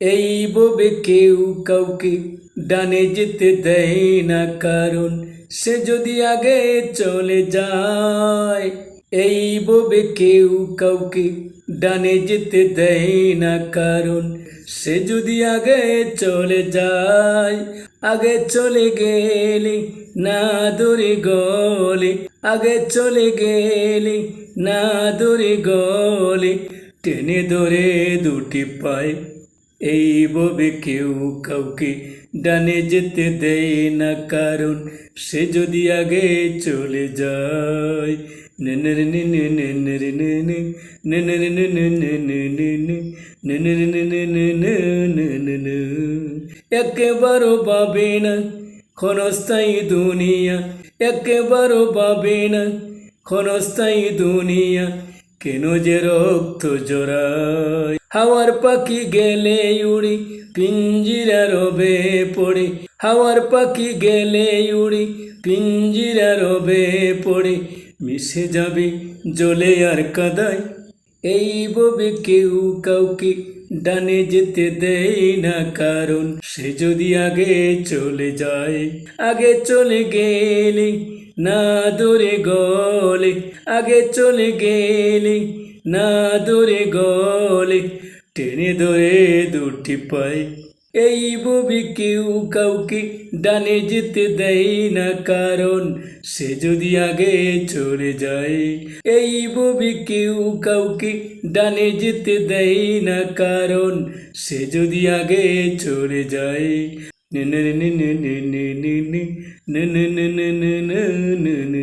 এই ববে কেউ কাউকে ডানে যেতে দেয় না কারণ সে যদি আগে চলে যায় এই ববে কেউ কাউকে ডানে যেতে দেয় না কারণ সে যদি আগে চলে যায়, আগে চলে গেলে না দূরে গলে, আগে চলে গেলে না দূরে গলে, টেনে ধরে দুটি পায় এইভাবে কেউ কাউকে ডানে যেতে দেয় না কারণ সে যদি আগে চলে যায় একেবারও পাবে না ক্ষণস্থায়ী দুনিয়া একেবারও পাবে না ক্ষণস্থায়ী দুনিয়া কেন যে রক্ত জোড়ায় হাওয়ার পাখি গেলে উড়ি পিঞ্জিরা রবে পড়ে। হাওয়ার পাখি গেলে উড়ি পিঞ্জিরা রবে পড়ে। মিশে যাবে জলে আর কাদায়। এই ববে কেউ কাউকে ডানে যেতে দেয় না কারণ সে যদি আগে চলে যায়, আগে চলে গেলে না দূরে গলে। আগে চলে গেলে না দূরে গলে। টেনে ধরে দুটি পায় এই ববি কেউ কাউকে ডানে যেতে দেয় না কারণ সে যদি আগে চলে যায় এই ববি কেউ কাউকে ডানে যেতে দেয় না কারণ সে যদি আগে চলে যায় নে নে নে নে নে নে নে নে নে নে নে নে নে